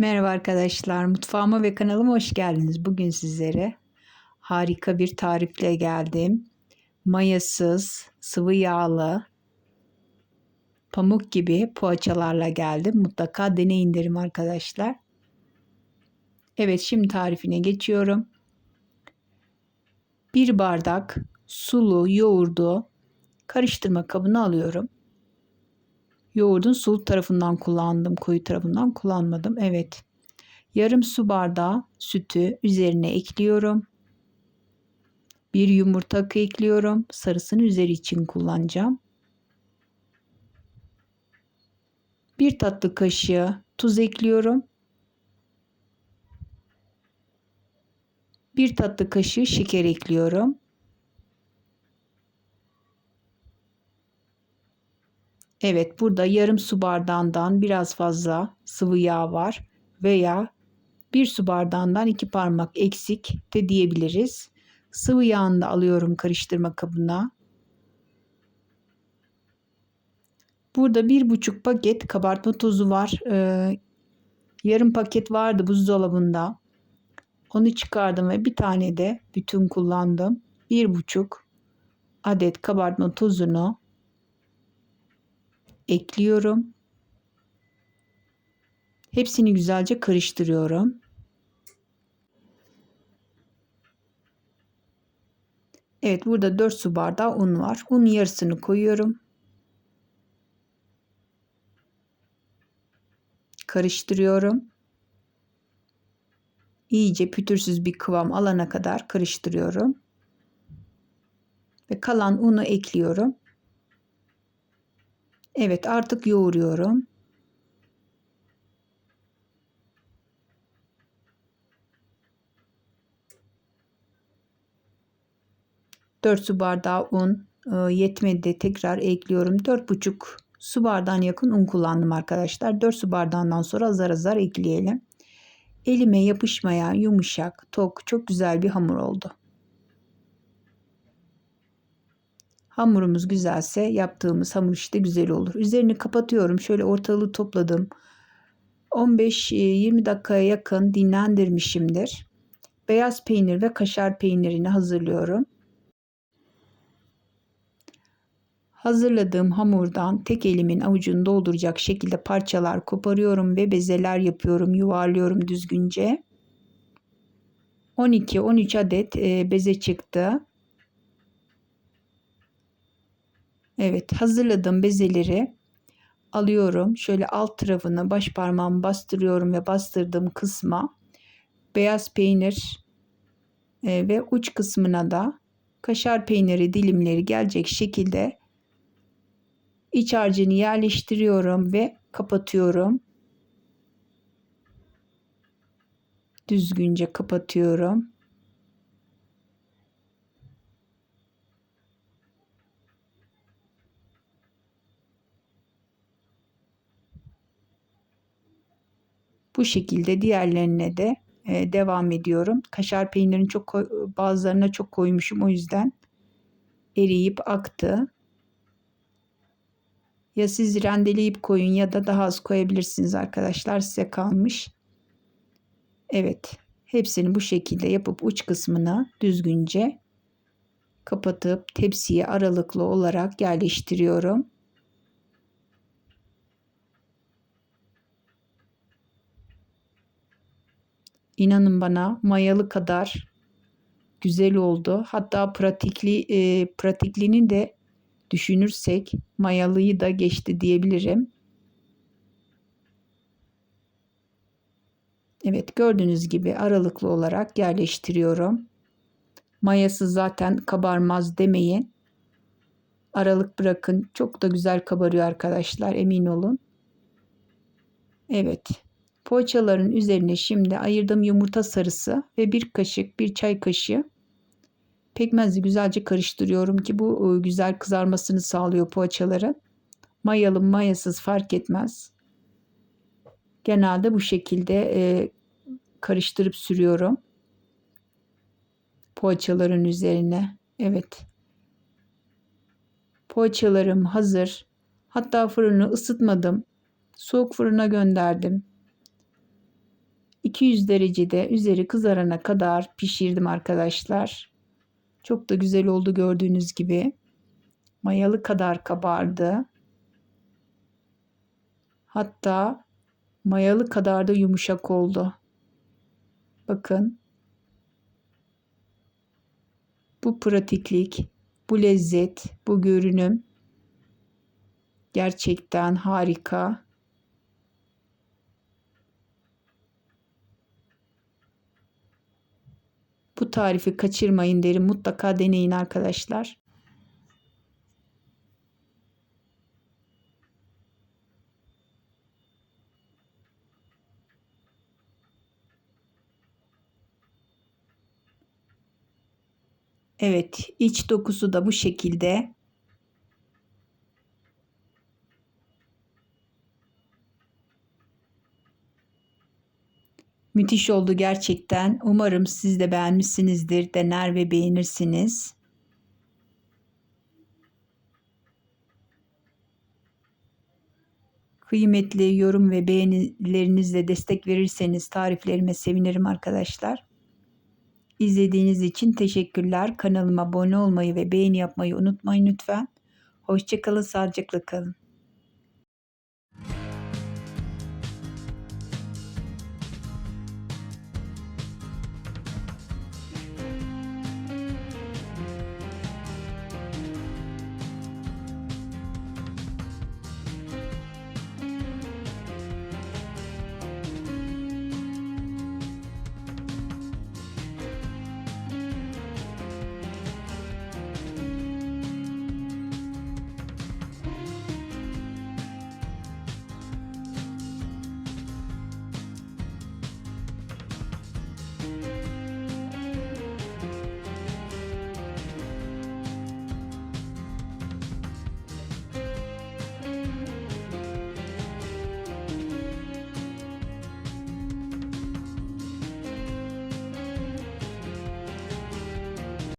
Merhaba arkadaşlar, mutfağıma ve kanalıma hoş geldiniz. Bugün sizlere harika bir tarifle geldim. Mayasız, sıvı yağlı, pamuk gibi poğaçalarla geldim. Mutlaka deneyin derim arkadaşlar. Evet, şimdi tarifine geçiyorum. Bir bardak sulu yoğurdu karıştırma kabına alıyorum. Yoğurdun sulu tarafından kullandım, koyu tarafından kullanmadım. Evet. Yarım su bardağı sütü üzerine ekliyorum. Bir yumurta ekliyorum. Sarısını üzeri için kullanacağım. Bir tatlı kaşığı tuz ekliyorum. Bir tatlı kaşığı şeker ekliyorum. Evet burada yarım su bardağından biraz fazla sıvı yağ var veya bir su bardağından iki parmak eksik de diyebiliriz. Sıvı yağını da alıyorum karıştırma kabına. Burada bir buçuk paket kabartma tozu var. Ee, yarım paket vardı buzdolabında. Onu çıkardım ve bir tane de bütün kullandım. Bir buçuk adet kabartma tozunu ekliyorum. Hepsini güzelce karıştırıyorum. Evet burada 4 su bardağı un var. Un yarısını koyuyorum. Karıştırıyorum. İyice pütürsüz bir kıvam alana kadar karıştırıyorum. Ve kalan unu ekliyorum. Evet artık yoğuruyorum. Dört su bardağı un e, yetmedi tekrar ekliyorum. Dört buçuk su bardağına yakın un kullandım arkadaşlar. Dört su bardağından sonra azar azar ekleyelim. Elime yapışmayan yumuşak tok çok güzel bir hamur oldu. Hamurumuz güzelse yaptığımız hamur işte güzel olur. Üzerini kapatıyorum. Şöyle ortalığı topladım. 15-20 dakikaya yakın dinlendirmişimdir. Beyaz peynir ve kaşar peynirini hazırlıyorum. Hazırladığım hamurdan tek elimin avucunu dolduracak şekilde parçalar koparıyorum ve bezeler yapıyorum, yuvarlıyorum düzgünce. 12-13 adet beze çıktı. Evet hazırladığım bezeleri alıyorum. Şöyle alt tarafını baş parmağımı bastırıyorum ve bastırdığım kısma beyaz peynir e, ve uç kısmına da kaşar peyniri dilimleri gelecek şekilde iç harcını yerleştiriyorum ve kapatıyorum. Düzgünce kapatıyorum. Bu şekilde diğerlerine de e, devam ediyorum. Kaşar peynirini çok bazılarına çok koymuşum o yüzden eriyip aktı. Ya siz rendeleyip koyun ya da daha az koyabilirsiniz arkadaşlar size kalmış. Evet hepsini bu şekilde yapıp uç kısmını düzgünce kapatıp tepsiye aralıklı olarak yerleştiriyorum. İnanın bana mayalı kadar güzel oldu. Hatta pratikli e, pratikliğini de düşünürsek mayalıyı da geçti diyebilirim. Evet gördüğünüz gibi aralıklı olarak yerleştiriyorum. Mayası zaten kabarmaz demeyin. Aralık bırakın. Çok da güzel kabarıyor arkadaşlar emin olun. Evet. Poğaçaların üzerine şimdi ayırdığım yumurta sarısı ve bir kaşık, bir çay kaşığı pekmezle güzelce karıştırıyorum ki bu e, güzel kızarmasını sağlıyor poğaçaların. Mayalı mayasız fark etmez. Genelde bu şekilde e, karıştırıp sürüyorum. Poğaçaların üzerine. Evet. Poğaçalarım hazır. Hatta fırını ısıtmadım. Soğuk fırına gönderdim. 200 derecede üzeri kızarana kadar pişirdim arkadaşlar. Çok da güzel oldu gördüğünüz gibi. Mayalı kadar kabardı. Hatta mayalı kadar da yumuşak oldu. Bakın. Bu pratiklik, bu lezzet, bu görünüm gerçekten harika. Bu tarifi kaçırmayın derim. Mutlaka deneyin arkadaşlar. Evet, iç dokusu da bu şekilde. Müthiş oldu gerçekten. Umarım siz de beğenmişsinizdir. Dener ve beğenirsiniz. Kıymetli yorum ve beğenilerinizle destek verirseniz tariflerime sevinirim arkadaşlar. İzlediğiniz için teşekkürler. Kanalıma abone olmayı ve beğeni yapmayı unutmayın lütfen. Hoşçakalın, sağlıcakla kalın.